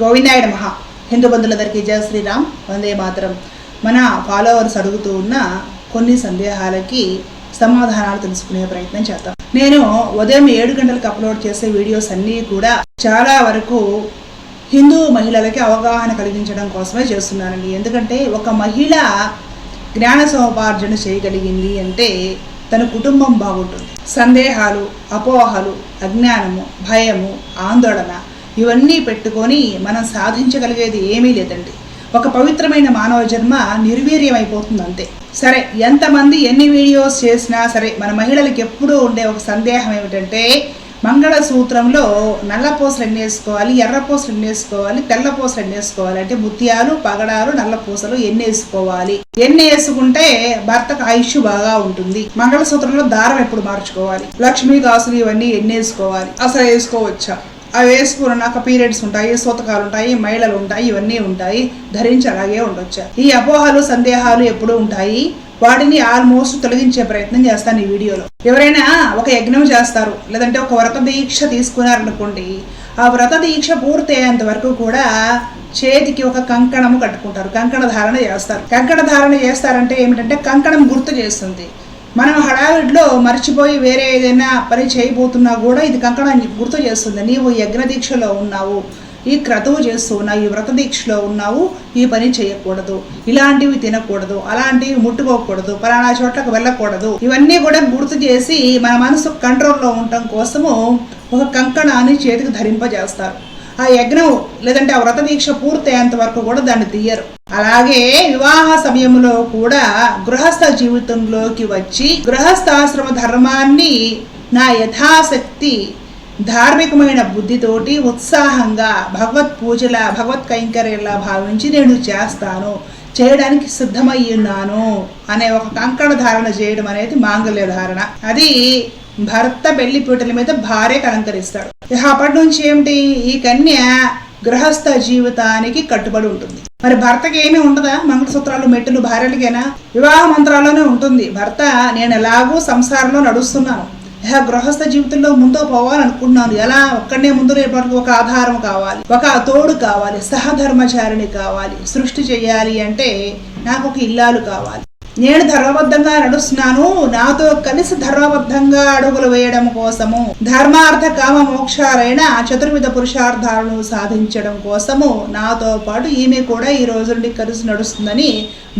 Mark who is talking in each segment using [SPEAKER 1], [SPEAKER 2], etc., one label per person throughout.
[SPEAKER 1] గోవిందాయుడ మహా హిందూ బంధువులందరికీ జయ శ్రీరామ్. వందే మాతరం. మన ఫాలోవర్స్ అడుగుతూ ఉన్న కొన్ని సందేహాలకి సమాధానాలు తెలుసుకునే ప్రయత్నం చేద్దాం. నేను ఉదయం ఏడు గంటలకు అప్లోడ్ చేసే వీడియోస్ అన్నీ కూడా చాలా వరకు హిందూ మహిళలకి అవగాహన కలిగించడం కోసమే చేస్తున్నానండి. ఎందుకంటే ఒక మహిళ జ్ఞాన సముపార్జన చేయగలిగింది అంటే తన కుటుంబం బాగుంటుంది. సందేహాలు అపోహలు అజ్ఞానము భయము ఆందోళన ఇవన్నీ పెట్టుకొని మనం సాధించగలిగేది ఏమీ లేదండి. ఒక పవిత్రమైన మానవ జన్మ నిర్వీర్యమైపోతుంది అంతే సరే ఎంతమంది ఎన్ని వీడియోస్ చేసినా సరే మన మహిళలకు ఎప్పుడూ ఉండే ఒక సందేహం ఏమిటంటే మంగళసూత్రంలో నల్లపూసలు ఎన్నేసుకోవాలి ఎన్ని వేసుకోవాలి ఎర్ర ఎన్ని వేసుకోవాలి తెల్ల పూసలు ఎన్ని వేసుకోవాలి అంటే ముత్యాలు పగడాలు నల్ల పూసలు ఎన్ని వేసుకోవాలి? ఎన్ని వేసుకుంటే భర్తకు ఆయుష్ బాగా ఉంటుంది? మంగళసూత్రంలో దారం ఎప్పుడు మార్చుకోవాలి? లక్ష్మీ దాసులు ఇవన్నీ ఎన్ని వేసుకోవాలి? అసలు వేసుకోవచ్చా? అవి వేసుకున్నాక పీరియడ్స్ ఉంటాయి సూతకాలు ఉంటాయి మహిళలు ఉంటాయి ఇవన్నీ ఉంటాయి ధరించి అలాగే ఉండొచ్చు. ఈ అపోహలు సందేహాలు ఎప్పుడు ఉంటాయి. వాటిని ఆల్మోస్ట్ తొలగించే ప్రయత్నం చేస్తాను ఈ వీడియోలో. ఎవరైనా ఒక యజ్ఞం చేస్తారు లేదంటే ఒక వ్రత దీక్ష తీసుకున్నారనుకోండి ఆ వ్రత దీక్ష పూర్తి అయ్యేంత వరకు కూడా చేతికి ఒక కంకణము కట్టుకుంటారు. కంకణ ధారణ చేస్తారు. కంకణ ధారణ చేస్తారంటే ఏమిటంటే కంకణం గుర్తు చేస్తుంది. మనం హడావిడిలో మర్చిపోయి వేరే ఏదైనా పని చేయబోతున్నా కూడా ఇది కంకణాన్ని గుర్తు చేస్తుంది. నీవు యజ్ఞ దీక్షలో ఉన్నావు. ఈ క్రతువు చేస్తూ ఉన్నావు. ఈ వ్రత దీక్షలో ఉన్నావు. ఈ పని చేయకూడదు. ఇలాంటివి తినకూడదు. అలాంటివి ముట్టుకోకూడదు. పలానా చోట్లకు వెళ్ళకూడదు. ఇవన్నీ కూడా గుర్తు చేసి మన మనసు కంట్రోల్లో ఉండటం కోసము ఒక కంకణాన్ని చేతికి ధరింపజేస్తారు. ఆ యజ్ఞం లేదంటే ఆ వ్రత దీక్ష పూర్తయ్యేంత వరకు కూడా దాన్ని తీయరు. అలాగే వివాహ సమయంలో కూడా గృహస్థ జీవితంలోకి వచ్చి గృహస్థాశ్రమ ధర్మాన్ని నా యథాశక్తి ధార్మికమైన బుద్ధితోటి ఉత్సాహంగా భగవత్ పూజల భగవత్ కైంకర్యలా భావించి నేను చేస్తాను చేయడానికి సిద్ధమై ఉన్నాను అనే ఒక కంకణ ధారణ చేయడం అనేది మాంగల్య ధారణ. అది భర్త పెళ్ళి పీటల మీద భార్య అలంకరిస్తాడు. ఇక అప్పటి నుంచి ఏమిటి? ఈ కన్య గృహస్థ జీవితానికి కట్టుబడి ఉంటుంది. మరి భర్తకి ఏమీ ఉండదా? మంగళసూత్రాలు మెట్టులు భార్యలకేనా? వివాహ మంత్రాల్లోనే ఉంటుంది. భర్త నేను ఎలాగూ సంసారంలో నడుస్తున్నాను. ఇహ గృహస్థ జీవితంలో ముందు పోవాలనుకుంటున్నాను ఎలా? ఒక్కడనే ముందు రేపటికి ఒక ఆధారం కావాలి. ఒక తోడు కావాలి. సహధర్మచారిణి కావాలి. సృష్టి చేయాలి అంటే నాకు ఒక ఇల్లాలు కావాలి. నేను ధర్మబద్ధంగా నడుస్తున్నాను నాతో కలిసి ధర్మబద్ధంగా అడుగులు వేయడం కోసము ధర్మార్థ కామ మోక్షాలైన చతుర్విధ పురుషార్థాలను సాధించడం కోసము నాతో పాటు ఈమె కూడా ఈ రోజు నుండి కలిసి నడుస్తుందని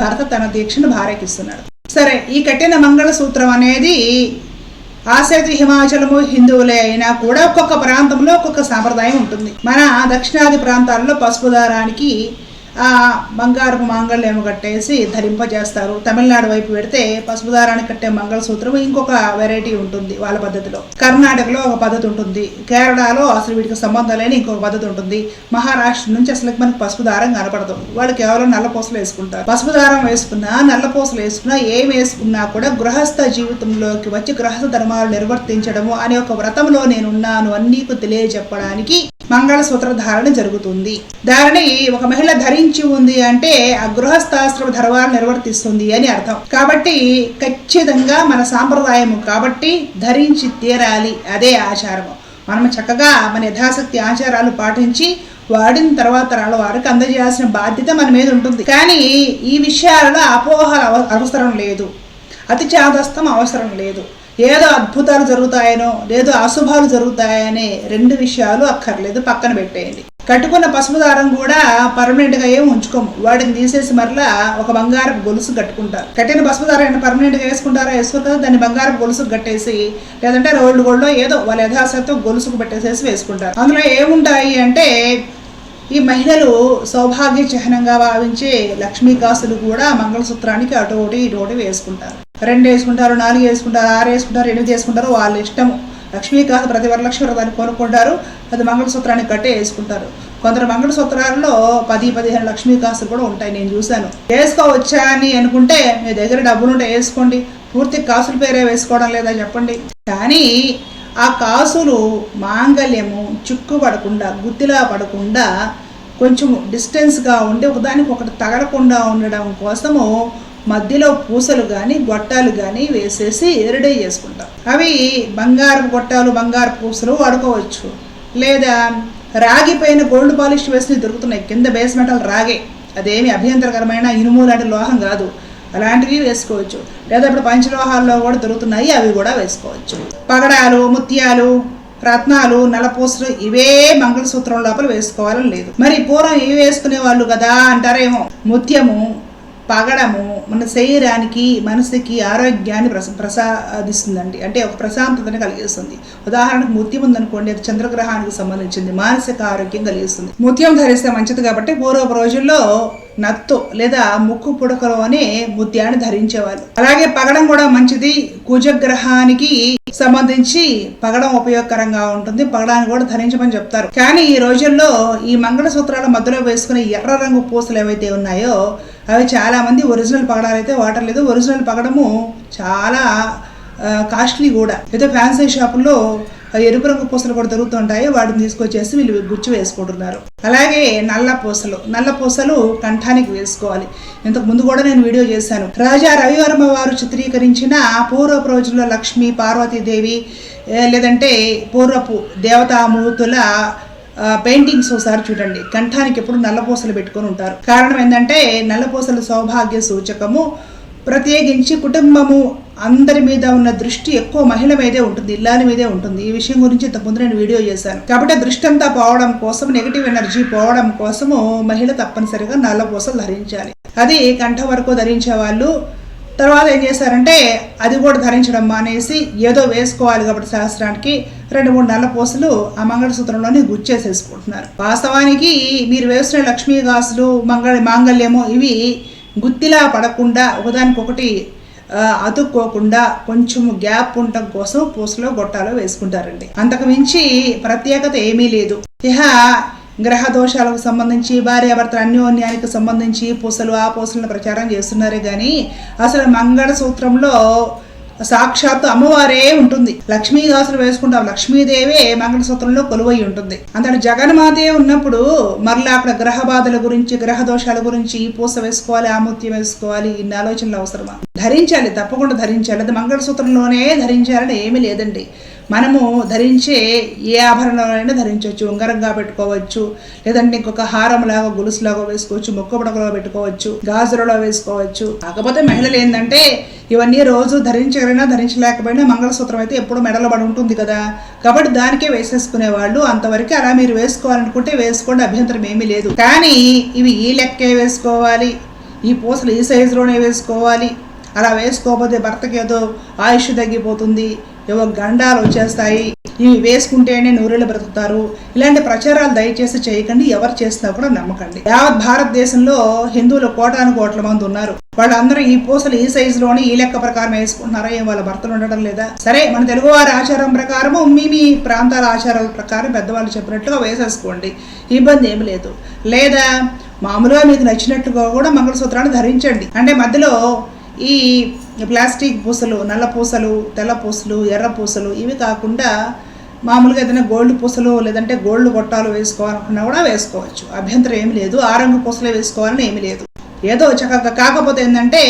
[SPEAKER 1] భరత తన దీక్షను భారకిస్తున్నాడు. సరే ఈ కట్టిన మంగళసూత్రం అనేది ఆసక్తి హిమాచలము హిందువులే అయినా కూడా ఒక్కొక్క ప్రాంతంలో ఒక్కొక్క సాంప్రదాయం ఉంటుంది. మన దక్షిణాది ప్రాంతాల్లో పసుపు దారానికి బంగారపు మాంగళ్యం కట్టేసి ధరింపజేస్తారు. తమిళనాడు వైపు పెడితే పసుపు దారానికి కట్టే మంగళసూత్రం ఇంకొక వెరైటీ ఉంటుంది వాళ్ళ పద్ధతిలో. కర్ణాటకలో ఒక పద్ధతి ఉంటుంది. కేరళలో అసలు వీటికి సంబంధం లేని ఇంకొక పద్ధతి ఉంటుంది. మహారాష్ట్ర నుంచి అసలు మనకి పసుపు దారం కనపడదు. వాళ్ళు కేవలం నల్ల పూసలు వేసుకుంటారు. పసుపు దారం వేసుకున్నా నల్ల పూసలు వేసుకున్నా ఏం వేసుకున్నా కూడా గృహస్థ జీవితంలోకి వచ్చి గృహస్థ ధర్మాలు నిర్వర్తించడము అనే ఒక వ్రతంలో నేనున్నాను అని నీకు తెలియజెప్పడానికి మంగళసూత్ర ధారణ జరుగుతుంది. దానిని ఒక మహిళ ధరించి ఉంది అంటే ఆ గృహస్థాశ్రమ ధర్మాలు నిర్వర్తిస్తుంది అని అర్థం. కాబట్టి ఖచ్చితంగా మన సాంప్రదాయము కాబట్టి ధరించి తీరాలి అదే ఆచారము. మనం చక్కగా మన యథాశక్తి ఆచారాలు పాటించి వాడిన తర్వాత తరాల వారికి అందజేయాల్సిన బాధ్యత మన మీద ఉంటుంది. కానీ ఈ విషయాలలో అపోహలు అవ- అవసరం లేదు. అతి చాదస్తం అవసరం లేదు. ఏదో అద్భుతాలు జరుగుతాయనో లేదో అశుభాలు జరుగుతాయనే రెండు విషయాలు అక్కర్లేదు పక్కన పెట్టేయండి. కట్టుకున్న పసుపు దారం కూడా పర్మనెంట్గా ఏం ఉంచుకోము. వాటిని తీసేసి మరలా ఒక బంగారపు గొలుసు కట్టుకుంటారు. కట్టిన పసుపు దారం పర్మనెంట్గా వేసుకుంటారా వేసుకోరు దాన్ని బంగారపు గొలుసు కట్టేసి లేదంటే రోడ్డు గోల్డ్లో ఏదో వాళ్ళ యథాశక్తి గొలుసుకు పెట్టేసేసి వేసుకుంటారు. అందులో ఏముంటాయి అంటే ఈ మహిళలు సౌభాగ్య చిహ్నంగా భావించే లక్ష్మీకాసులు కూడా మంగళసూత్రానికి అటు ఒకటి ఇటు ఒకటి వేసుకుంటారు. రెండు వేసుకుంటారు నాలుగు వేసుకుంటారు ఆరు వేసుకుంటారు ఎనిమిది వేసుకుంటారు వాళ్ళ ఇష్టము. లక్ష్మీకాంత ప్రతి వరలక్ష్మి వ్రతాన్ని కొనుక్కుంటారు అది మంగళసూత్రానికి కట్టే వేసుకుంటారు. కొందరు మంగళసూత్రాల్లో పది పదిహేను లక్ష్మీకాసులు కూడా ఉంటాయి నేను చూశాను. వేసుకోవచ్చా అని అనుకుంటే మీ దగ్గర డబ్బులుంటే వేసుకోండి. పూర్తి కాసుల పేరే వేసుకోవడం లేదా చెప్పండి. కానీ ఆ కాసులు మాంగళ్యము చిక్కు పడకుండా గుత్తిలా పడకుండా కొంచెం డిస్టెన్స్గా ఉండి ఒకదానికి ఒకటి తగలకుండా ఉండడం కోసము మధ్యలో పూసలు కానీ గొట్టాలు కానీ వేసేసి ఎరుడై చేసుకుంటాం. అవి బంగారు గొట్టాలు బంగారు పూసలు వాడుకోవచ్చు. లేదా రాగిపోయిన గోల్డ్ పాలిష్ వేసి దొరుకుతున్నాయి. కింద బేస్ మెటల్ రాగే. అదేమి అభ్యంతరకరమైన ఇనుము లాంటి లోహం కాదు. అలాంటివి వేసుకోవచ్చు. లేదా ఇప్పుడు పంచలోహాల్లో కూడా దొరుకుతున్నాయి. అవి కూడా వేసుకోవచ్చు. పగడాలు ముత్యాలు రత్నాలు నలపూసలు ఇవే మంగళసూత్రం లోపల వేసుకోవాలని లేదు. మరి పూర్వం ఇవి వేసుకునే వాళ్ళు కదా అంటారేమో. ముత్యము పగడము మన శరీరానికి మనసుకి ఆరోగ్యాన్ని ప్రస ప్రసాదిస్తుందండి. అంటే ఒక ప్రశాంతతని కలిగిస్తుంది. ఉదాహరణకు ముత్యం ఉందనుకోండి అది చంద్రగ్రహానికి సంబంధించింది. మానసిక ఆరోగ్యం కలిగిస్తుంది. ముత్యం ధరిస్తే మంచిది కాబట్టి పూర్వపు రోజుల్లో నత్తు లేదా ముక్కు పుడకలోనే ముత్యాన్ని ధరించేవాళ్ళు. అలాగే పగడం కూడా మంచిది. కుజగ్రహానికి సంబంధించి పగడం ఉపయోగకరంగా ఉంటుంది. పగడాన్ని కూడా ధరించమని చెప్తారు. కానీ ఈ రోజుల్లో ఈ మంగళసూత్రాల మధ్యలో వేసుకునే ఎర్ర రంగు పూసలు ఏవైతే ఉన్నాయో అవి చాలా మంది ఒరిజినల్ పగడాలు అయితే వాటర్ లేదు. ఒరిజినల్ పగడము చాలా కాస్ట్లీ కూడా. అయితే ఫ్యాన్సీ షాపుల్లో ఎరుపు రంగు పూసలు కూడా దొరుకుతుంటాయి. వాటిని తీసుకొచ్చేసి వీళ్ళు గుచ్చి వేసుకుంటున్నారు. అలాగే నల్ల పూసలు. నల్ల పూసలు కంఠానికి వేసుకోవాలి. ఇంతకు ముందు కూడా నేను వీడియో చేశాను. రాజా రవివర్మ వారు చిత్రీకరించిన పూర్వపు రోజుల్లో లక్ష్మి పార్వతీదేవి లేదంటే పూర్వపు దేవతామూర్తుల పెయింటింగ్స్ ఒకసారి చూడండి. కంఠానికి ఎప్పుడు నల్లపూసలు పెట్టుకొని ఉంటారు. కారణం ఏంటంటే నల్లపూసలు సౌభాగ్య సూచకము ప్రత్యేకించి కుటుంబము అందరి మీద ఉన్న దృష్టి ఎక్కువ మహిళ మీదే ఉంటుంది ఇల్లాల మీదే ఉంటుంది. ఈ విషయం గురించి ఇంతకుముందు నేను వీడియో చేశాను. కాబట్టి దృష్టి అంతా పోవడం కోసం నెగిటివ్ ఎనర్జీ పోవడం కోసము మహిళ తప్పనిసరిగా నల్లపూసలు ధరించాలి. అది కంఠ వరకు ధరించే వాళ్ళు తర్వాత ఏం చేశారంటే అది కూడా ధరించడం మానేసి ఏదో వేసుకోవాలి కాబట్టి శాస్త్రానికి రెండు మూడు నల్ల పూసలు ఆ మంగళసూత్రంలోనే గుచ్చేసేసుకుంటున్నారు. వాస్తవానికి మీరు వేసిన లక్ష్మీ గాసులు మంగళ మాంగళ్యము ఇవి గుత్తిలా పడకుండా ఒకదానికొకటి అతుక్కోకుండా కొంచెం గ్యాప్ ఉండటం కోసం పూసలో గొట్టాలో వేసుకుంటారండి. అంతకు మించి ప్రత్యేకత ఏమీ లేదు. ఇహ గ్రహ దోషాలకు సంబంధించి భార్యాభర్తల అన్యోన్యానికి సంబంధించి పూసలు ఆ పూసలను ప్రచారం చేస్తున్నారే. కానీ అసలు మంగళసూత్రంలో సాక్షాత్తు అమ్మవారే ఉంటుంది. లక్ష్మీ గాసులు వేసుకుంటాం లక్ష్మీదేవే మంగళసూత్రంలో కొలువై ఉంటుంది. అంతటి జగన్మాతే ఉన్నప్పుడు మరలా అక్కడ గ్రహ బాధల గురించి గ్రహ దోషాల గురించి పూస వేసుకోవాలి ఆమృత్యం వేసుకోవాలి ఇన్ని ఆలోచనలు అవసరమా? ధరించాలి తప్పకుండా ధరించాలి. అది మంగళసూత్రంలోనే ధరించాలని ఏమీ లేదండి. మనము ధరించే ఏ ఆభరణాలైనా ధరించవచ్చు ఉంగరంగా పెట్టుకోవచ్చు లేదంటే ఇంకొక హారం లాగా గొలుసులాగా వేసుకోవచ్చు మొక్కబుడకలో పెట్టుకోవచ్చు గాజులలో వేసుకోవచ్చు. కాకపోతే మహిళలు ఏంటంటే ఇవన్నీ రోజు ధరించగలిగినా ధరించలేకపోయినా మంగళసూత్రం అయితే ఎప్పుడు మెడలో పడి ఉంటుంది కదా. కాబట్టి దానికే వేసేసుకునే వాళ్ళు అంతవరకు అలా మీరు వేసుకోవాలనుకుంటే వేసుకోండి అభ్యంతరం ఏమీ లేదు. కానీ ఇవి ఈ లెక్కే వేసుకోవాలి ఈ పూసలు ఈ సైజులోనే వేసుకోవాలి. అలా వేసుకోకపోతే భర్తకి ఏదో ఆయుష్ తగ్గిపోతుంది ఏవో గండాలు వచ్చేస్తాయి. ఇవి వేసుకుంటేనే నూరేళ్ళు బ్రతుకుతారు. ఇలాంటి ప్రచారాలు దయచేసి చేయకండి. ఎవరు చేసినా కూడా నమ్మకండి. యావత్ భారతదేశంలో హిందువులు కోటాను కోట్ల మంది ఉన్నారు. వాళ్ళందరూ ఈ పూసలు ఈ సైజులోని ఈ లెక్క ప్రకారం వేసుకుంటున్నారా? ఏం వాళ్ళ భర్తలు ఉండడం లేదా? సరే మన తెలుగువారి ఆచారం ప్రకారము మీ మీ ప్రాంతాల ఆచారాల ప్రకారం పెద్దవాళ్ళు చెప్పినట్లుగా వేసేసుకోండి. ఇబ్బంది ఏమి లేదు. లేదా మామూలుగా మీకు నచ్చినట్టుగా కూడా మంగళసూత్రాన్ని ధరించండి. అంటే మధ్యలో ఈ ప్లాస్టిక్ పూసలు నల్ల పూసలు తెల్ల పూసలు ఎర్ర పూసలు ఇవి కాకుండా మామూలుగా ఏదైనా గోల్డ్ పూసలు లేదంటే గోల్డ్ గొట్టాలు వేసుకోవాలనుకున్నా కూడా వేసుకోవచ్చు. అభ్యంతరం ఏమి లేదు. ఆ రంగు పూసలే వేసుకోవాలని ఏమి లేదు. ఏదో చక్కగా కాకపోతే ఏంటంటే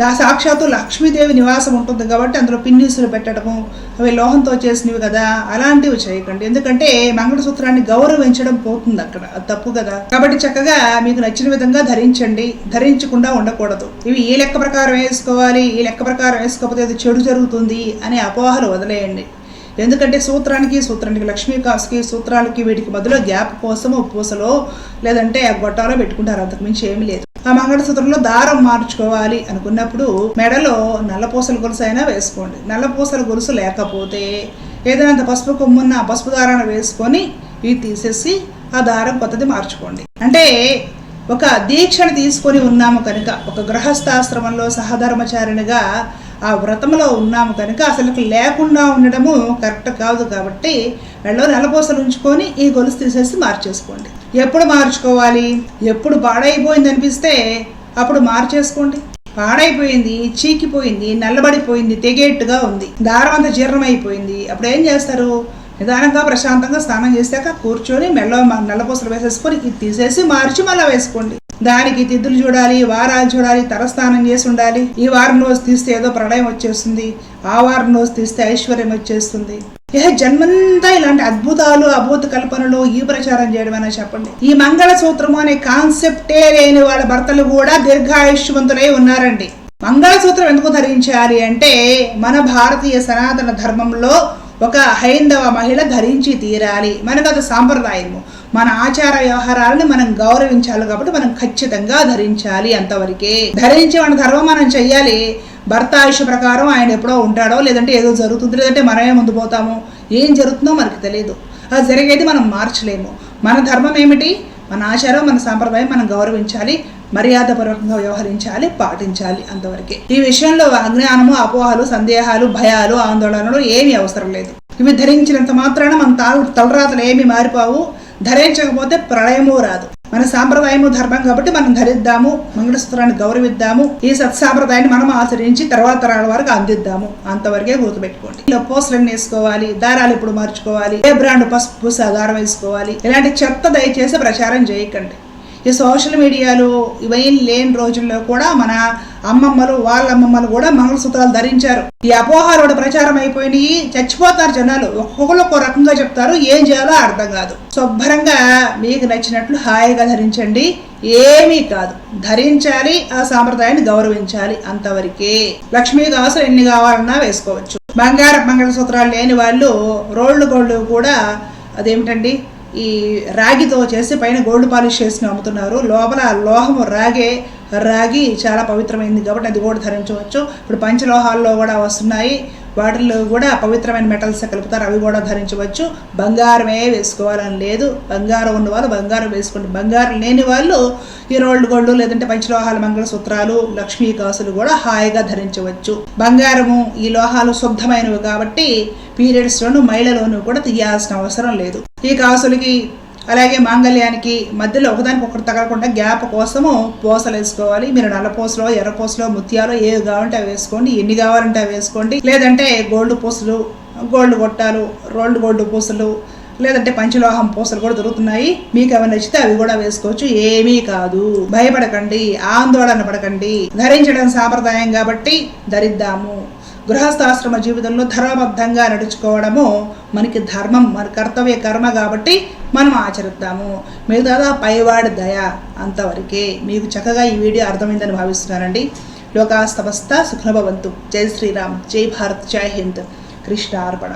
[SPEAKER 1] దా సాక్షాత్తు లక్ష్మీదేవి నివాసం ఉంటుంది కాబట్టి అందులో పిన్నీసులు పెట్టడము అవి లోహంతో చేసినవి కదా అలాంటివి చేయకండి. ఎందుకంటే మంగళసూత్రాన్ని గౌరవించడం పోతుంది అక్కడ. అది తప్పు కదా. కాబట్టి చక్కగా మీకు నచ్చిన విధంగా ధరించండి. ధరించకుండా ఉండకూడదు. ఇవి ఈ లెక్క ప్రకారం వేసుకోవాలి ఈ లెక్క ప్రకారం వేసుకోకపోతే అది చెడు జరుగుతుంది అనే అపోహలు వదిలేయండి. ఎందుకంటే సూత్రానికి సూత్రానికి లక్ష్మీ కాసుకి సూత్రాలకి వీటికి మధ్యలో గ్యాప్ కోసము పూసలో లేదంటే ఆ గొట్టాలో పెట్టుకుంటారు. అంతకు మించి ఏమీ లేదు. ఆ మంగళసూత్రంలో దారం మార్చుకోవాలి అనుకున్నప్పుడు మెడలో నల్లపూసల గొలుసు అయినా వేసుకోండి. నల్లపూసల గొలుసు లేకపోతే ఏదైనా పసుపు కొమ్మున్న పసుపు దారాన్ని వేసుకొని ఇవి తీసేసి ఆ దారం కొత్తది మార్చుకోండి. అంటే ఒక దీక్షను తీసుకొని ఉన్నాము కనుక ఒక గృహస్థాశ్రమంలో సహధర్మచారిణిగా ఆ వ్రతంలో ఉన్నాము కనుక అసలు లేకుండా ఉండడము కరెక్ట్ కాదు కాబట్టి మెడలో నెలపూసలు ఉంచుకొని ఈ గొలుసు తీసేసి మార్చేసుకోండి. ఎప్పుడు మార్చుకోవాలి? ఎప్పుడు పాడైపోయింది అనిపిస్తే అప్పుడు మార్చేసుకోండి. పాడైపోయింది చీకిపోయింది నల్లబడిపోయింది తెగేట్టుగా ఉంది. దారం అంతా జీర్ణమైపోయింది. అప్పుడు ఏం చేస్తారు? నిదానంగా ప్రశాంతంగా స్నానం చేశాక కూర్చొని మెల్ల నల్లపూసలు వేసేసుకొని ఇది తీసేసి మార్చి మళ్ళీ వేసుకోండి. దానికి తిద్దులు చూడాలి వారాలు చూడాలి తలస్నానం చేసి ఉండాలి. ఈ వారం రోజు తీస్తే ఏదో ప్రళయం వచ్చేస్తుంది. ఆ వారం రోజు తీస్తే ఐశ్వర్యం వచ్చేస్తుంది. ఇహ జన్మంతా ఇలాంటి అద్భుతాలు అభూత కల్పనలు ఈ ప్రచారం చేయడమైనా చెప్పండి. ఈ మంగళ సూత్రము అనే కాన్సెప్టే లేని వాళ్ళ భర్తలు కూడా దీర్ఘాయుష్యవంతులై ఉన్నారండి. మంగళసూత్రం ఎందుకు ధరించాలి అంటే మన భారతీయ సనాతన ధర్మంలో ఒక హైందవ మహిళ ధరించి తీరాలి. మనకు అది సాంప్రదాయము. మన ఆచార వ్యవహారాలను మనం గౌరవించాలి కాబట్టి మనం ఖచ్చితంగా ధరించాలి అంతవరకే. ధరించి మన ధర్మం మనం చెయ్యాలి. భర్త ఆయుష ప్రకారం ఆయన ఎప్పుడో ఉంటాడో లేదంటే ఏదో జరుగుతుంది లేదంటే మనమే ముందు పోతాము ఏం జరుగుతుందో మనకు తెలియదు అది జరిగేది మనం మార్చలేము. మన ధర్మం ఏమిటి? మన ఆచారం మన సాంప్రదాయం మనం గౌరవించాలి మర్యాదపూర్వకంగా వ్యవహరించాలి పాటించాలి అంతవరకే. ఈ విషయంలో అజ్ఞానము అపోహలు సందేహాలు భయాలు ఆందోళనలు ఏమీ అవసరం లేదు. ఇవి ధరించినంత మాత్రాన మన తాళ తలరాతలు ఏమి మారిపోవు. ధరించకపోతే ప్రళయము రాదు. మన సాంప్రదాయము ధర్మం కాబట్టి మనం ధరిద్దాము మంగళసూత్రాన్ని గౌరవిద్దాము ఈ సత్సాంప్రదాయాన్ని మనం ఆచరించి తర్వాత తరాల వరకు అందిద్దాము. అంతవరకే గుర్తుపెట్టుకోండి. ఇలా పోస్టులను వేసుకోవాలి దారాలు ఇప్పుడు మార్చుకోవాలి ఏ బ్రాండ్ పసుపు దారం వేసుకోవాలి. ఇలాంటి చెత్త దయచేసి ప్రచారం చేయకండి. ఈ సోషల్ మీడియాలు ఇవన్నీ లేని రోజుల్లో కూడా మన అమ్మమ్మలు వాళ్ళ అమ్మమ్మలు కూడా మంగళసూత్రాలు ధరించారు. ఈ అపోహాలు ప్రచారం అయిపోయినాయి. చచ్చిపోతారు జనాలు. ఒక్కొక్కరు ఒక్కో రకంగా చెప్తారు. ఏం చేయాలో అర్థం కాదు. శుభ్రంగా మీకు నచ్చినట్లు హాయిగా ధరించండి. ఏమీ కాదు. ధరించాలి ఆ సాంప్రదాయాన్ని గౌరవించాలి అంతవరకే. లక్ష్మీ దాసులు ఎన్ని కావాలన్నా వేసుకోవచ్చు. బంగారం మంగళసూత్రాలు లేని వాళ్ళు రోళ్ళు గోళ్ళు కూడా అదేమిటండి? ఈ రాగితో చేసి పైన గోల్డ్ పాలిష్ చేసి అమ్ముతున్నారు లోపల లోహము రాగే రాగి చాలా పవిత్రమైంది కాబట్టి అది కూడా ధరించవచ్చు. ఇప్పుడు పంచలోహాల్లో కూడా వస్తున్నాయి. వాటిల్లో కూడా పవిత్రమైన మెటల్స్ కలుపుతారు. అవి కూడా ధరించవచ్చు. బంగారమే వేసుకోవాలని లేదు. బంగారం ఉన్న వాళ్ళు బంగారం వేసుకోండి. బంగారం లేని వాళ్ళు ఈ రోల్డ్ గోల్డ్ లేదంటే పంచలోహాల మంగళసూత్రాలు లక్ష్మీ కాసులు కూడా హాయిగా ధరించవచ్చు. బంగారము ఈ లోహాలు శుద్ధమైనవి కాబట్టి పీరియడ్స్లోను మహిళలోనూ కూడా తీయాల్సిన అవసరం లేదు. ఈ కాసులకి అలాగే మాంగళ్యానికి మధ్యలో ఒకదానికి ఒకటి తగలకుండా గ్యాప్ కోసము పూసలు వేసుకోవాలి. మీరు నల్ల పూసలో ఎర్ర పూసలో ముత్యాలు ఏవి కావాలంటే అవి వేసుకోండి. ఎన్ని కావాలంటే అవి వేసుకోండి. లేదంటే గోల్డ్ పూసలు గోల్డ్ గొట్టాలు రోల్డ్ గోల్డ్ పూసలు లేదంటే పంచలోహం పూసలు కూడా దొరుకుతున్నాయి. మీకు అవి నచ్చితే అవి కూడా వేసుకోవచ్చు. ఏమీ కాదు. భయపడకండి. ఆందోళన పడకండి. ధరించడం సాంప్రదాయం కాబట్టి ధరిద్దాము. గృహస్థాశ్రమ జీవితంలో ధర్మబద్ధంగా నడుచుకోవడము మనకి ధర్మం మన కర్తవ్య కర్మ కాబట్టి మనం ఆచరిద్దాము. మిగతాదా పైవాడి దయ అంతవరకే. మీకు చక్కగా ఈ వీడియో అర్థమైందని భావిస్తున్నానండి. లోకాస్తవస్థ సుఖనభవంతు. జై శ్రీరామ్. జై భారత్. జై హింద్. కృష్ణ అర్పణ.